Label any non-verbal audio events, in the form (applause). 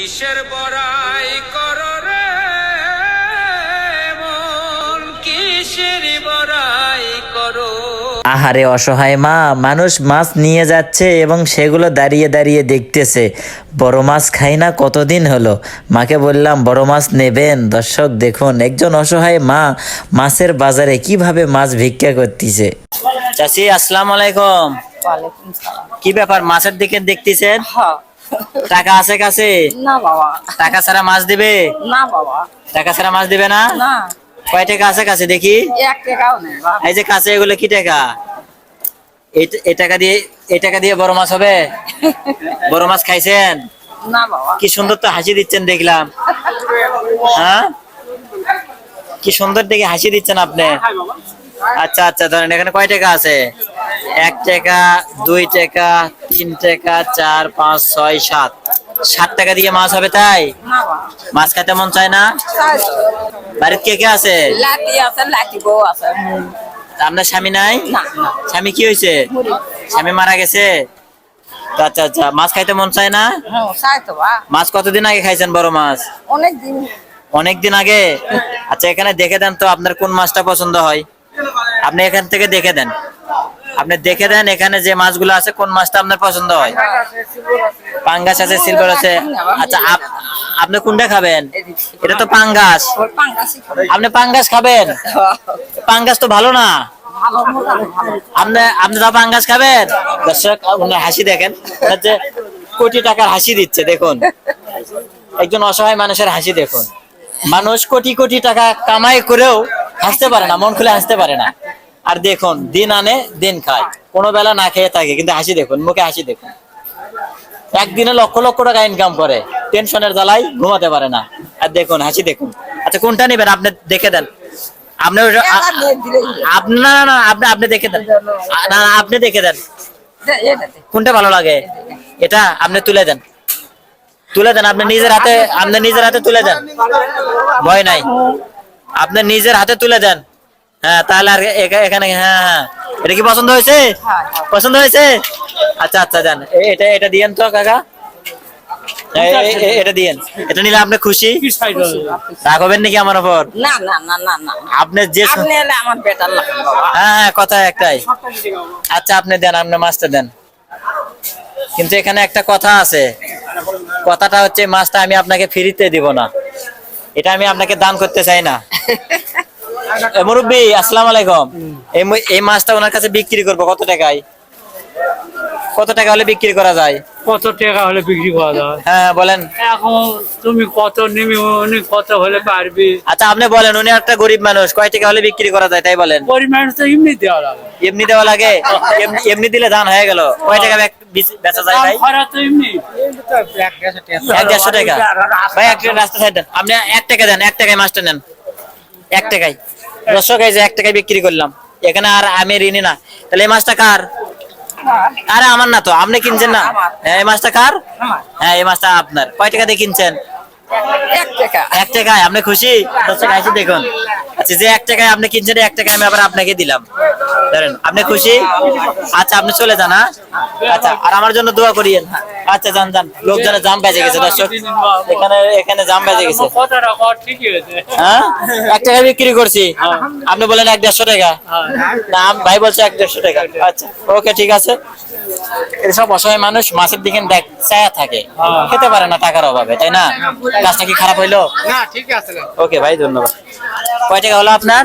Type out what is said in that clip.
কিসের বড়াই করো রে মন? কিসের বড়াই করো? আহারে অসহায় মা মানুষ মাছ নিয়ে যাচ্ছে এবং সেগুলো দাঁড়িয়ে দাঁড়িয়ে দেখতেছে। বড় মাছ খাই না কতদিন হলো? মাকে বললাম বড় মাছ নেবেন? দর্শক দেখুন একজন অসহায় মা মাছের বাজারে কীভাবে মাছ ভিক্ষা করতেছে। চাষি আসসালামু আলাইকুম। কি ব্যাপার মাছের দিকে দেখতেছেন? হ্যাঁ। টাকা আছে কাছে? না বাবা। টাকা ছাড়া মাছ দিবে? না বাবা। টাকা ছাড়া মাছ দিবে না? না। কয় টাকা আছে কাছে দেখি? এক টাকাও নেই বাবা। এই যে কাছে এগুলো কি টাকা? এই- এই টাকা দিয়ে এই টাকা দিয়ে বড় মাছ হবে? বড় মাছ খাইছেন? না বাবা। কি সুন্দর তো হাসি দিচ্ছেন দেখলাম। হ্যাঁ? কি সুন্দর দেখে হাসি দিচ্ছেন আপনি। আচ্ছা আচ্ছা ধরেন এখানে কয় টাকা আছে? এক টাকা দুই টাকা তিন টাকা চার পাঁচ ছয় সাত। সাত টাকা দিয়ে মাছ হবে তাই? মাছ খেতে মন চায় না? বাড়িতে কে কে আছে? আপনার স্বামী নাই? স্বামী কি হয়েছে? স্বামী মারা গেছে? আচ্ছা আচ্ছা। মাছ খাইতে মন চায় না? হ্যাঁ মাছ কতদিন আগে খাইছেন বড় মাছ? অনেক দিন। অনেক দিন আগে? আচ্ছা এখানে দেখে দেন তো আপনার কোন মাছটা পছন্দ হয়। আপনি এখান থেকে দেখে দেন। আপনি দেখে দেন এখানে যে মাছগুলো আছে, কোন মাছটা আপনার পছন্দ হয়? পাঙ্গাস আছে, সিলভার আছে। আচ্ছা আপনি কোনটা খাবেন? এটা তো পাঙ্গাস। আপনি পাঙ্গাস খাবেন? পাঙ্গাস তো ভালো না। আপনি আপনি তো পাঙ্গাস খাবেন? দর্শক ওনার হাসি দেখেন। যে কোটি টাকার হাসি দিচ্ছে, দেখুন। একজন অসহায় মানুষের হাসি দেখুন। মানুষ কোটি কোটি টাকা কামাই করেও হাসতে পারে না, মন খুলে হাসতে পারে না। আর দেখুন দিন আনে দিন খায়। কোনো বেলা না খেয়ে থাকে কিন্তু হাসি দেখুন মুখে হাসি দেখুন। একদিনে লক্ষ লক্ষ টাকা ইনকাম করে টেনশনের জ্বালাই ঘুমাতে পারে না। আর দেখুন হাসি দেখুন। আচ্ছা কোনটা নেবেন? আপনি দেখে দেন। আপনি। আপনি না না, আপনি আপনি দেখে দেন। না আপনি দেখে দেন। কোনটা ভালো লাগে? এটা আপনি তুলে দেন। তুলে দেন আপনি নিজের হাতে আপনি নিজের হাতে তুলে দেন। ভয় নাই। আপনি নিজের হাতে তুলে দেন। হ্যাঁ তাহলে আর এখানে হ্যাঁ হ্যাঁ। এটা কি পছন্দ হয়েছে? হ্যাঁ, পছন্দ হয়েছে? আচ্ছা আচ্ছা দেন এ- এটা এটা দিয়েন তো কাকা। এ- এ- এ- এটা দিয়েন। এটা নিলে আপনি খুশি? রাগ হবেন নাকি আমার উপর না না না না না। আপনি যে আপনি এলে আমার বেটার লাগে হ্যাঁ হ্যাঁ কথা একটাই। আচ্ছা আপনি দেন আপনি মাছটা দেন। কিন্তু এখানে একটা কথা আছে। কথাটা হচ্ছে মাছটা আমি আপনাকে ফ্রিতে দিব না। এটা আমি আপনাকে দান করতে চাই না। (laughs) মুরব্বী আসসালামু আলাইকুম। এই মাছটা ওনার কাছে বিক্রি করব কত টাকায়? কত টাকা হলে বিক্রি করা যায়? কত টাকা হলে বিক্রি করা যায়? হ্যাঁ বলেন। এখন তুমি কত নিবি উনি কত হলে পারবি? আচ্ছা আপনি বলেন উনি একটা গরিব মানুষ কয় টাকা হলে বিক্রি করা যায় তাই বলেন। পরিমাণ তো এমনি দেওয়া লাগে। এমনি দেওয়া লাগে? এমনি- দিলে ধান হয়ে গেল। কয় টাকা বেচ- যায় ভাই? খরা তো এমনি। এক দেড়শো টাকা। ভাই একটা রাস্তা সাইড আপনি এক টাকা দেন এক টাকায় মাছটা নেন। এক টাকায়। দর্শক এই যে এক টাকায় বিক্রি করলাম। এখানে আর আমি ঋণী না। তাহলে এই মাছটা কার? আরে আমার না তো আপনি কিনছেন না? হ্যাঁ, এই মাছটা কার? হ্যাঁ এই মাছটা আপনার। কয় টাকা দিয়ে কিনছেন? এক টাকা। টাকায় আপনি খুশি? দর্শক দেখুন। আচ্ছা যে এক টাকায় আপনি কিনছেন এক টাকায় আমি আবার আপনাকে দিলাম। ধরেন আপনি খুশি? আচ্ছা আপনি চলে যান হ্যাঁ? আচ্ছা আর আমার জন্য দোয়া করিয়েন আচ্ছা যান যান। লোকজনের জাম বেজে গেছে দর্শক। এখানে এখানে জাম বেজে গেছে। হ্যাঁ? এক টাকা বিক্রি করছি। আপনি বলেন এক দেড়শো টাকা। না ভাই বলছে এক দেড়শো টাকা। আচ্ছা ওকে ঠিক আছে। এসব অসহায় মানুষ মাছের দিকে দেখ ছায়া থাকে খেতে পারে না টাকার অভাবে তাই না গাছটা কি খারাপ হইল না ঠিক আছে ওকে ভাই ধন্যবাদ কয় টাকা হলো আপনার